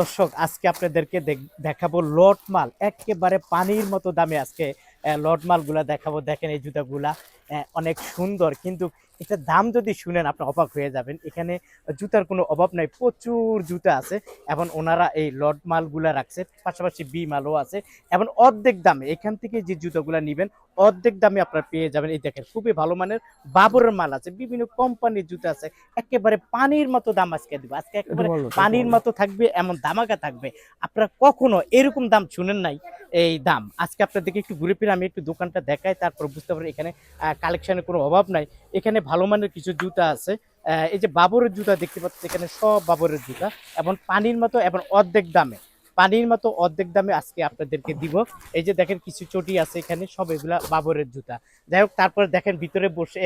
দর্শক, আজকে আপনাদেরকে দেখাবো লট মাল। একেবারে পানির মতো দামে আজকে লট মালগুলা দেখাবো। দেখেন এই জুতাগুলা অনেক সুন্দর। কিন্তু এটা দাম যদি শুনেন, আপনি অবাক হয়ে যাবেন। এখানে জুতার কোনো অভাব নাই, প্রচুর জুতা আছে। এবং ওনারা এই লট মালগুলা রাখছে। পাশাপাশি বি মালও আছে। এবং অর্ধেক দামে এখান থেকে যে জুতাগুলা নেবেন অর্ধেক দামে আপনারা পেয়ে যাবেন। এই দেখেন খুবই ভালো মানের বাবরের মাল আছে বিভিন্ন কোম্পানির জুতো আছে একেবারে পানির মতো দাম আজকে দিব। আজকে একেবারে পানির মতো থাকবে এমন দামাকা থাকবে। আপনারা কখনো এরকম দাম শুনেন নাই এই দাম। আজকে আপনার আপনাদেরকে একটু ঘুরে ফিরে আমি একটু দোকানটা দেখাই তারপর বুঝতে পারি এখানে কালেকশনের কোনো অভাব নাই। এখানে ভালো মানের কিছু জুতা আছে এই যে বাবরের জুতা দেখতে পাচ্ছি এখানে সব বাবরের জুতা এবং পানির মতো এবং অর্ধেক দামে। পানির মতো অর্ধেক দামে আজকে আপনাদেরকে দিব। এই যে দেখেন কিছু চটি আছে এখানে সব এগুলা বাবরের জুতা। যাই হোক তারপরে দেখেন ভিতরে বসে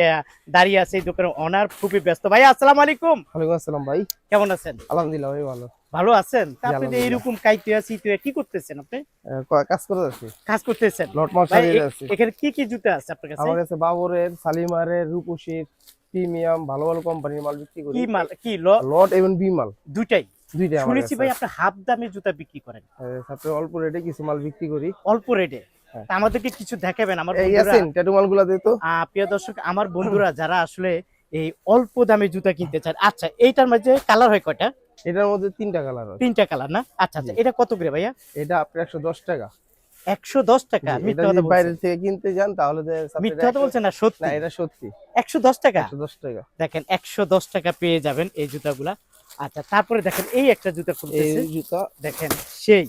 দাঁড়িয়ে আছে এই দোকানে অনার খুবই ব্যস্ত। ভাই আসসালামু আলাইকুম। ওয়ালাইকুম আসসালাম ভাই। কেমন আছেন? আলহামদুলিল্লাহ ভাই ভালো। ভালো আছেন? আপনি যে। এইরকম কাইতে আছি তো কি করতেছেন আপনি? কাজ করে আছি। কাজ করতেছেন? লট মাল ভাই, সারিয়ে এখানে কি কি জুতা আছে আপনার কাছে? আমার কাছে বাবরের সালিমারের রূপসীর প্রিমিয়াম ভালো ভালো কোম্পানির মাল বিক্রি করি। কি মাল? কি লট এবং বি মাল। দুইটাই? শুনেছি ভাই আপনি হাফ দামে জুতা বিক্রি করেন। তারপরে অল্প রেটে কিছু মাল বিক্রি করি। অল্প রেটে? হ্যাঁ। আমাদেরকে কিছু দেখাবেন আমার বন্ধুরা। আছেন ট্যাটু মালগুলা তো। প্রিয় দর্শক আমার বন্ধুরা যারা আসলে এই অল্প দামে জুতা কিনতে চান আচ্ছা এইটার মাঝে কালার হয় কয়টা? এটার মধ্যে তিনটা কালার হয় তিনটা কালার না? আচ্ছা আচ্ছা এটা কত করে ভাইয়া? এটা আপনার একশো দশ টাকা। একশো দশ টাকা মিথ্যা কথা বাইরে থেকে কিনতে যান তাহলে মিথ্যা কথা বলছেন না সত্যি? এটা সত্যি। একশো দশ টাকা? একশো দশ টাকা। দেখেন একশো দশ টাকা পেয়ে যাবেন এই জুতাগুলা। আচ্ছা তারপরে দেখেন এই একটা জুতা খুলতেছে। এই জুতা দেখেন সেই।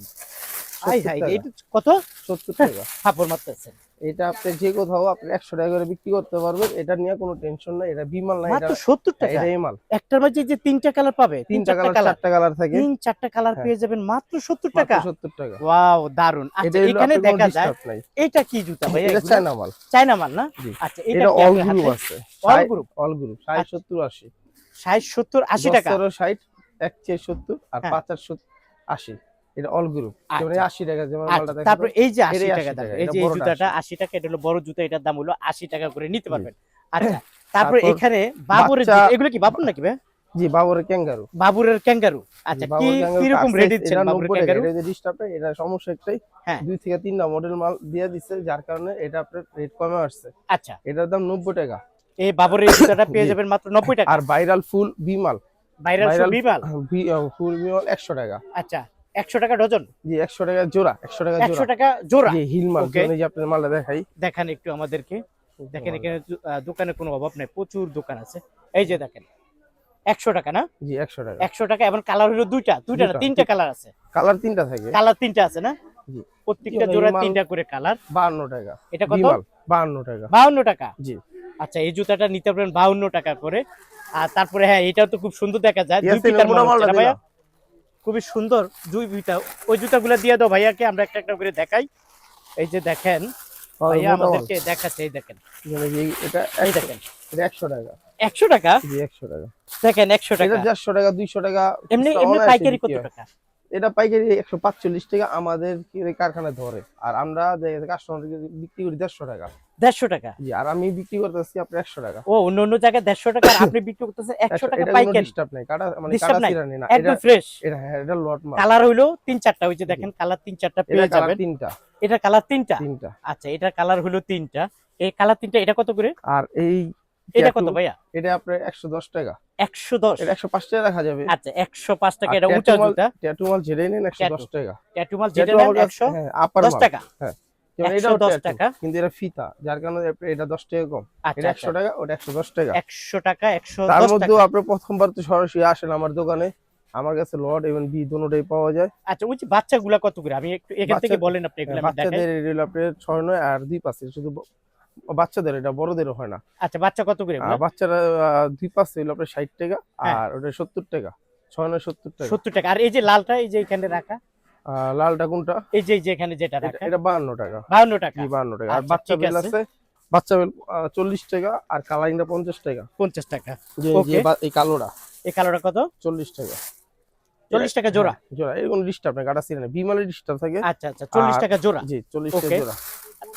হাই এটা কত? 70 হ্যাঁ, টাকা। মারতেছে এটা আপনি যে কোথাও আপনি 100 টাকা করে বিক্রি করতে পারবেন এটা নিয়ে কোনো টেনশন নাই এটা বিমান না এটা 70 টাকা? মাল। একটার মধ্যে যে তিনটা কালার পাবে তিনটা কালার চারটা কালার থাকে। তিন চারটা কালার হ্যাঁ। পেয়ে যাবেন মাত্র 70 টাকা। 70 টাকা। ওয়াও দারুণ আচ্ছা এখানে দেখা যায় এটা কি জুতা ভাই? এটা চায়না মাল। চায়না মাল না? আচ্ছা এটা অল গ্রুপ আছে। অল গ্রুপ অল গ্রুপ 70 80 ষাট সত্তর আশি টাকা। ষাট এক চেয়ে সত্তর আর হ্যাঁ। পাঁচ আর আশি। এটা অল গ্রুপ আচ্ছা। আশি টাকা যেমন আচ্ছা, মালটা তারপর এই যে আশি এটাই টাকা 80 দাম এই যে জুতাটা 80 টাকা এটা হলো বড় জুতা এটার দাম হলো আশি টাকা করে নিতে পারবেন। আচ্ছা তারপর তারপর এখানে বাবুরের এগুলো কি বাবুর নাকি ভাই? জি বাবরের ক্যাঙ্গারু বাবুরের ক্যাঙ্গারু আচ্ছা কি কীরকম রেট দিচ্ছেন বাবুরের ক্যাঙ্গারু এটা ডিস্টার্ব এটা সমস্যা একটাই। হ্যাঁ। দুই থেকে তিনটা মডেল মাল দিয়ে দিচ্ছে যার কারণে এটা আপনার রেট কমে আসছে। আচ্ছা। এটার দাম নব্বই টাকা। এই বাবুরের জুতাটা পেয়ে যাবেন মাত্র নব্বই টাকা। আর ভাইরাল ফুল বিমাল। ভাইরাল viral- বিমাল? ফুল বিমাল একশো টাকা। আচ্ছা একশো টাকা ডজন? জি একশো টাকা জোড়া একশো টাকা একশো জোড়া টাকা জোড়া? জি হিল মাল. যে আপনার মালটা দেখাই। দেখান একটু আমাদেরকে। দেখেন এখানে দোকানে কোনো অভাব নাই প্রচুর দোকান আছে। এই যে দেখেন একশো টাকা না? জি একশো টাকা। একশো টাকা এবং কালার হলো দুইটা দুইটা না তিনটা কালার আছে। কালার তিনটা থাকে। কালার তিনটা আছে না? জি। প্রত্যেকটা জোড়া তিনটা করে কালার। বাহান্ন টাকা। এটা কত? বাহান্ন টাকা। বাউন্ন টাকা? জি। আচ্ছা এই জুতাটা নিতে পারেন বাউন্ন টাকা করে। আর তারপরে হ্যাঁ এটাও তো খুব সুন্দর দেখা যায়। দুই ভাইয়া? খুবই সুন্দর দুই ফিতা। ওই জুতাগুলো দিয়ে দাও ভাইয়াকে আমরা একটা একটা করে দেখাই। এই যে দেখেন ভাইয়া আমাদেরকে দেখাচ্ছে এই দেখেন। এটা এই দেখেন। এটা একশো টাকা। একশো টাকা? একশো টাকা। দেখেন একশো টাকা। টাকা দুইশো টাকা এমনি এমনি পাইকারি কত টাকা? এটা পাইকারি একশো পাঁচচল্লিশ টাকা আমাদের কি কারখানায় ধরে। আর আমরা বিক্রি করি দেড়শো টাকা। দেড়শো টাকা। আর আমি বিক্রি করতেছি আপনার একশো টাকা। ও অন্য অন্য জায়গায় দেড়শো টাকা আপনি বিক্রি করতেছেন একশো টাকা পাইকারি। ডিস্টার্ব নাই কাটা মানে নাই? একদম ফ্রেশ এটা হ্যাঁ এটা লট মাল। কালার হইল তিন চারটা ওই যে দেখেন কালার তিন চারটা পেয়ে যাবেন। তিনটা। এটা কালার তিনটা? তিনটা। আচ্ছা এটা কালার হলো তিনটা। এই কালার তিনটা এটা কত করে? আর এই এটা কত ভাইয়া? এটা আপনার একশো দশ টাকা। একশো দশ। এটা একশো পাঁচ টাকা রাখা যাবে। আচ্ছা একশো পাঁচ টাকা এটা উঁচা জুতা। ট্যাটু মাল ঝেড়ে নেন Tattoo। টাকা। নেন হ্যাঁ, যেমন 110 এটাও tattoo, টাকা। কিন্তু এটা ফিতা যার কারণে এটা দশ টাকা কম। এটা একশো টাকা ওটা একশো দশ টাকা। একশো টাকা একশো তার দশ মধ্যেও আপনি প্রথমবার তো সরাসরি আসেন আমার দোকানে। আমার কাছে লট এবং বি পাওয়া যায়। আচ্ছা ওই যে বাচ্চাগুলা কত করে? আমি একটু এখান থেকে বলেন আপনি এগুলো বাচ্চাদের আপনার নয় আর দুই পাশে শুধু বাচ্চাদের এটা বড়দেরও হয় না। আচ্ছা বাচ্চা কত করে বাচ্চারা দুই পাশে হলো আপনার ষাট টাকা হ্যাঁ। আর ওটা সত্তর টাকা। ছয় নয় সত্তর টাকা। সত্তর টাকা। আর এই যে লালটা এই যে এখানে রাখা? লালটা কোনটা? এই যে এই যে এখানে যেটা রাখা এটা বাহান্ন টাকা। বাউন্ন টাকা। জি বাহান্ন টাকা। আর আচ্ছা, বাচ্চা বেল আছে। বাচ্চা বেল আহ, চল্লিশ টাকা আর কালারিংটা পঞ্চাশ টাকা। পঞ্চাশ টাকা। বা- এই কালোটা। এই কালোটা কত? চল্লিশ টাকা। চল্লিশ টাকা জোড়া? হ্যাঁ, জোড়া। এর কোনো ডিস্টার্ব নেই কাটা সিনে বিমালের ডিস্টার্ব থাকে। আচ্ছা আচ্ছা চল্লিশ আর- টাকা জোড়া। জি চল্লিশ Okay. টাকা জোড়া।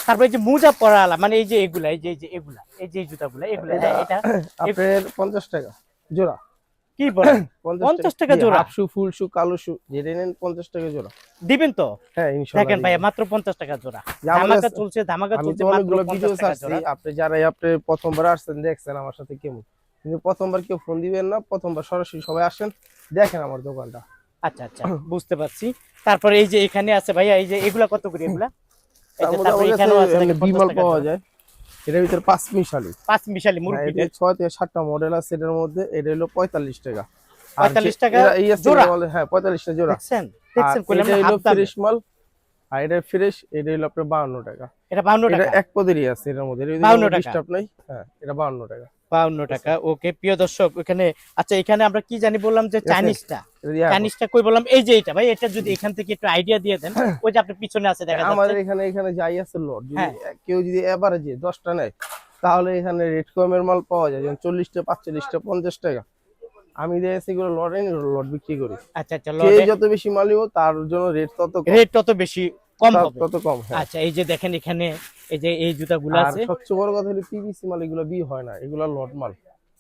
তারপরে এই যে মোজা পরালা মানে এই যে এগুলা এই যে এই যে এগুলা এই যে জুতাগুলা এগুলা এটা- আপনার পঞ্চাশ টাকা। জোড়া। কি বলেন? টাকা জোড়া? হাফ শু ফুল শু কালো শু যেটা নেন পঞ্চাশ টাকা জোড়া। দিবেন তো? হ্যাঁ ইনশাআল্লাহ দেখেন ভাইয়া মাত্র পঞ্চাশ টাকা জোড়া। ধামাকা চলছে ধামাকা চলছে মাত্র টাকা জোড়া। আপনি যারা আপনি প্রথমবার আসছেন দেখছেন আমার সাথে কেমন? কিন্তু প্রথমবার কেউ ফোন দিবেন না প্রথমবার সরাসরি সবাই আসেন দেখেন আমার দোকানটা। আচ্ছা আচ্ছা বুঝতে পারছি। তারপরে এই যে এখানে আছে ভাইয়া এই যে এগুলা কত করে এগুলা? এই যে তারপরে এখানেও আছে কাছে দেখেন এমনি 50 বিমল পাওয়া যায়। এটার ভিতরে পাঁচ মিশালি। পাঁচ মিশালি হ্যাঁ, মুরগি ছয় থেকে সাতটা মডেল আছে এটার মধ্যে এটা হলো পঁয়তাল্লিশ টাকা। পঁয়তাল্লিশ টাকা জোড়া? হ্যাঁ পঁয়তাল্লিশটা জোড়া। দেখছেন? এটা হলো ফ্রেশ মাল। আর এটা ফ্রেশ এটা হলো আপনার বাউন্ন টাকা। এটা বাউন্ন টাকা? এক পদেরই আছে এটার মধ্যে 52 টাকা। নাই। হ্যাঁ এটা বাউন্ন টাকা। 52 টাকা। ওকে প্রিয় দর্শক এখানে আচ্ছা এখানে আমরা কি জানি বললাম যে। চাইনিজটা? চাইনিজটা কই বললাম? এই যে এটা ভাই এটা যদি এখান থেকে একটু আইডিয়া দিয়ে দেন ওই যে আপনার পিছনে আছে দেখা যাচ্ছে। এখানে এখানে যাই আছে লট যদি হ্যাঁ। কেউ যদি এভারেজে দশটা নেয় তাহলে এখানে রেট কমের মাল পাওয়া যায় যেমন চল্লিশটা পাঁচচল্লিশটা পঞ্চাশ টাকা। আমি দেখেছি এগুলো লটে লট বিক্রি করি। আচ্ছা আচ্ছা যে লটে যত বেশি মাল নিব তার জন্য রেট তত রেট তত বেশি কম তত- হবে। তত কম হ্যাঁ। আচ্ছা এই যে দেখেন এখানে এই যে এই জুতাগুলো আছে? সবচেয়ে বড় কথা হলো পিভিসি মাল এগুলো বি হয় না এগুলো লট মাল।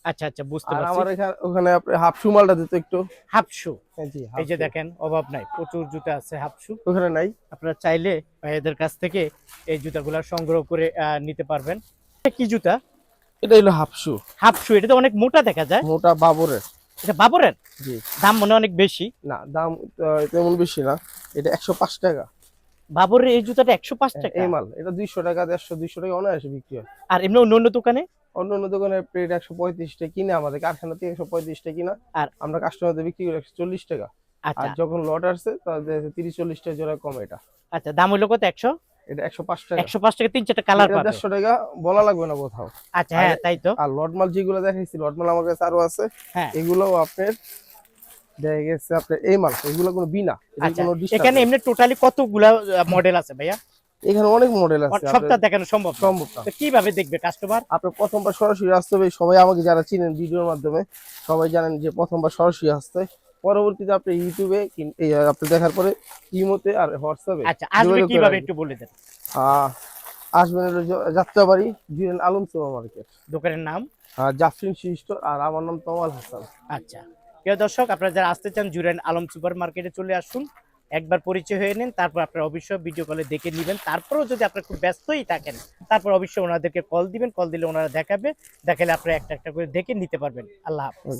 আচ্ছা আচ্ছা বুঝতে পারছি। আমার এখানে ওখানে আপনি হাফ শু মালটা দিত একটু। হাফ শু হ্যাঁ জি এই যে দেখেন অভাব নাই প্রচুর জুতা আছে হাফ শু ওখানে নাই? আপনারা চাইলে এদের কাছ থেকে এই জুতাগুলো সংগ্রহ করে নিতে পারবেন। কি জুতা? এটা হলো হাফ শু হাফ শু এটা তো অনেক মোটা দেখা যায়। মোটা বাবরের। এটা বাবরের? জি। দাম মনে অনেক বেশি। না দাম তেমন বেশি না। এটা একশো পাঁচ টাকা। বাবরের এই জুতাটা একশো পাঁচ টাকা? এই মাল এটা দুইশো টাকা দেড়শো দুইশো টাকা অনায়াসে বিক্রি হয়। আর এমনি অন্য অন্য দোকানে? অন্য অন্য দোকানের প্লেট একশো পঁয়ত্রিশ টাকা কিনে আমাদের কারখানা থেকে একশো পঁয়ত্রিশ টাকা কিনা। আর আমরা কাস্টমারদের বিক্রি করি একশো চল্লিশ টাকা। আর আচ্ছা যখন লট আসছে তাদের তিরিশ চল্লিশ টাকা জোড়া কম এটা। আচ্ছা দাম হইল কত একশো? এটা একশো পাঁচ টাকা। একশো পাঁচ টাকা তিন চারটা কালার পাবে। দেড়শো টাকা বলা লাগবে না কোথাও। আচ্ছা হ্যাঁ তাই তো। আর লট মাল যেগুলো দেখাইছি লট মাল আমার কাছে আরও আছে। হ্যাঁ। এগুলোও আপনার দেখা গেছে আপনার এই মাল এগুলো কোনো বিনা এটা আচ্ছা কোনো disturb এখানে এমনি টোটালি কতগুলা মডেল আছে ভাইয়া? এখানে অনেক মডেল আছে সবটা দেখানো সম্ভব সম্ভব না। কীভাবে দেখবে কাস্টমার আপনি প্রথমবার সরাসরি আসতে হবে সবাই আমাকে যারা চিনেন ভিডিওর মাধ্যমে সবাই জানেন যে প্রথমবার সরাসরি আসতে পরবর্তীতে আপনি ইউটিউবে আপনি দেখার পরে ইমোতে আর হোয়াটসঅ্যাপে আচ্ছা আসবে কীভাবে একটু বলে দেন। আহ, আসবেন হলো যাত্রাবাড়ি আলম সুপার মার্কেট দোকানের নাম? জাফরিন আর আমার নাম তমাল হাসান। আচ্ছা। প্রিয় দর্শক, আপনারা যারা আসতে চান জুরেন আলম সুপার মার্কেটে চলে আসুন, একবার পরিচয় হয়ে নিন, তারপর আপনার অবশ্যই ভিডিও কলে দেখে নেবেন। তারপরও যদি আপনার খুব ব্যস্তই থাকেন, তারপর অবশ্যই ওনাদেরকে কল দিবেন কল দিলে ওনারা দেখাবে, দেখালে আপনারা একটা একটা করে দেখে নিতে পারবেন। আল্লাহ হাফেজ।